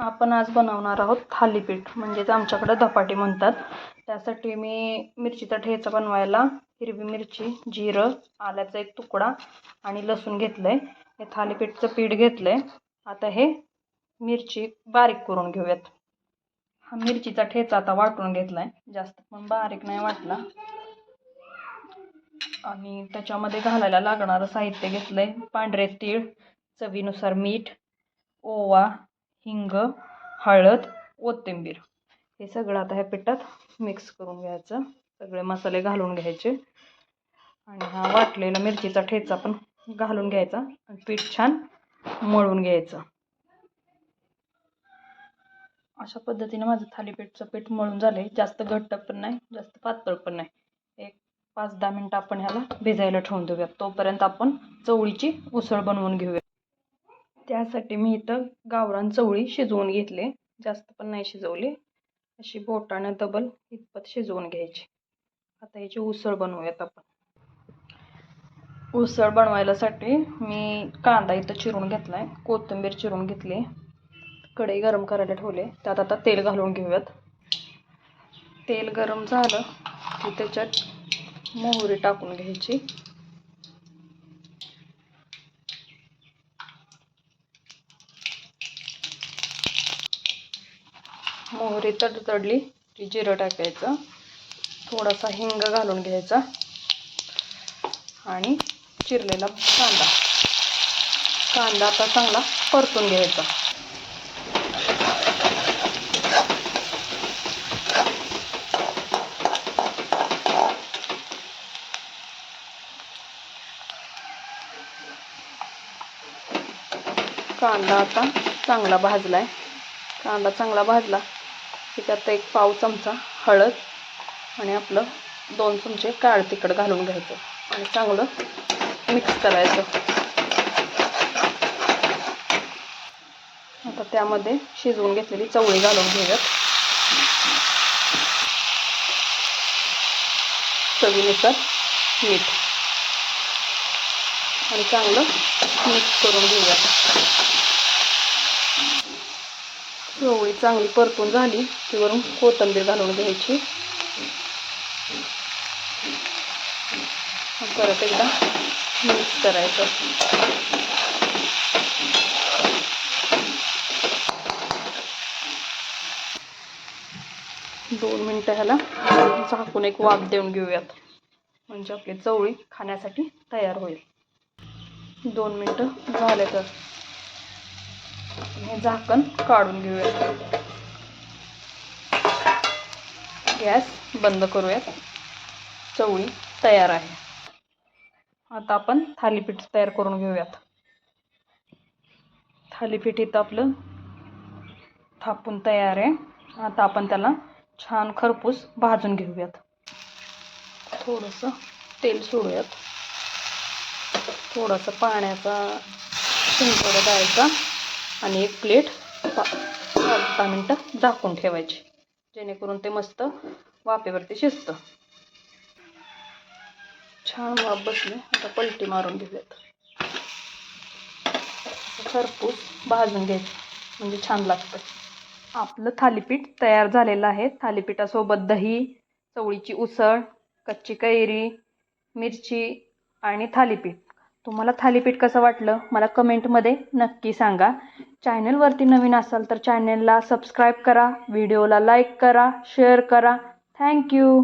आपण आज बनवणार आहोत थालीपीठ म्हणजेच आमच्याकडं धपाटे म्हणतात. त्यासाठी मी मिरचीचा ठेचा बनवायला हिरवी मिरची जिरं आल्याचा एक तुकडा आणि लसूण घेतलं आहे हे थालीपीठचं पीठ घेतलं आहे आता हे मिरची बारीक करून घेऊयात. हा मिरचीचा ठेचा आता वाटून घेतला आहे जास्त पण बारीक नाही वाटला. आणि त्याच्यामध्ये घालायला लागणारं साहित्य घेतलं आहे पांढरे तीळ चवीनुसार मीठ ओवा हिंग हळद कोथिंबीर. हे सगळं आता ह्या पिठात मिक्स करून घ्यायचं. सगळे मसाले घालून घ्यायचे. आणि हा वाटलेला मिरचीचा ठेचा पण घालून घ्यायचा. आणि पीठ छान मळून घ्यायचं. अशा पद्धतीने माझं थालीपीठचं पीठ मळून झालं जास्त घट्ट पण नाही जास्त पातळ पण नाही. एक पाच दहा मिनटं आपण ह्याला भिजायला ठेवून देऊयात. तोपर्यंत आपण चवळीची उसळ बनवून घेऊया त्यासाठी मी इथं गावरान चवळी शिजवून घेतली. जास्त पण नाही शिजवली. अशी बोटानं डबल इतपत शिजवून घ्यायची. आता याची उसळ बनवूयात आपण. उसळ बनवायलासाठी मी कांदा इथं चिरून घेतला आहे कोथिंबीर चिरून घेतली. कढई गरम करायला ठेवले. त्यात आता तेल घालून घेऊयात. तेल गरम झालं की त्याच्यात मोहरी टाकून घ्यायची. मोहरी तडतडली की जिरं टाकायचं. थोडासा हिंग घालून घ्यायचा. आणि चिरलेला कांदा. कांदा आता चांगला परतून घ्यायचा. कांदा आता चांगला भाजला आहे कांदा चांगला भाजला की त्यात एक पाव चमचा हळद आणि आपलं दोन चमचे काळ तिखट घालून घ्यायचं आणि चांगलं मिक्स करायचं. आता त्यामध्ये शिजवून घेतलेली चवळी घालून घेऊयात. चवीनुसार मीठ. आणि चांगलं मिक्स करून घेऊयात. चवळी चांगली परतून झाली. की वरून कोथिंबीर घालून घ्यायची. परत एकदा मिक्स करायचं. दोन मिनटं ह्याला झाकून एक वाफ देऊन घेऊयात. म्हणजे आपली चवळी खाण्यासाठी तयार होईल. दोन मिनटं झाले तर. हे झाकण काढून घेऊयात. गॅस बंद करूयात. चवळी तयार आहे. आता आपण थालीपीठ तयार करून घेऊयात. थालीपीठ इथं आपलं थापून तयार आहे. आता आपण त्याला छान खरपूस भाजून घेऊयात. थोडंसं तेल सोडूयात. थोडासा पाण्याचा शिंतोडा द्यायचा. आणि एक प्लेट पा पाच दहा मिनटं झाकून ठेवायची जेणेकरून ते मस्त वाफेवरती शिजतं. छान वाफ बसले. आता पलटी मारून घेऊयात. खरपूस भाजून घ्यायचं म्हणजे छान लागतं आपलं थालीपीठ तयार झालेलं आहे. थालीपीठासोबत दही चवळीची उसळ कच्ची कैरी मिरची आणि थालीपीठ. तुम्हाला थालीपीठ कसं वाटलं मला कमेंटमध्ये नक्की सांगा. चॅनलवरती नवीन असाल तर चॅनलला सबस्क्राईब करा व्हिडिओला लाईक करा शेअर करा. थँक्यू